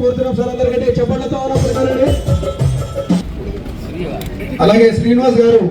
కోరుతున్నాం సార్ అందరికంటే చెప్పండితో ఉన్నప్పుడు అలాగే శ్రీనివాస్ గారు.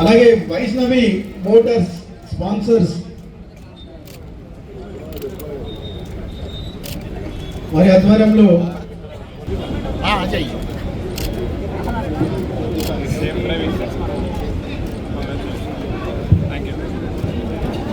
అలాగే వైష్ణవి మోటార్స్ స్పాన్సర్స్. వారి ఆధ్వర్యంలో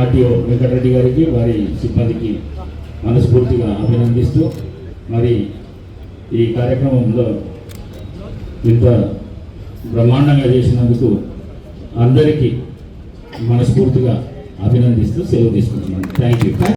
ఆర్టీఓ వెంకటరెడ్డి గారికి వారి సిబ్బందికి మనస్ఫూర్తిగా అభినందిస్తూ మరి ఈ కార్యక్రమంలో ఇంత బ్రహ్మాండంగా చేసినందుకు అందరికీ మనస్ఫూర్తిగా అభినందిస్తూ సెలవు తీసుకుంటున్నాను. Thank you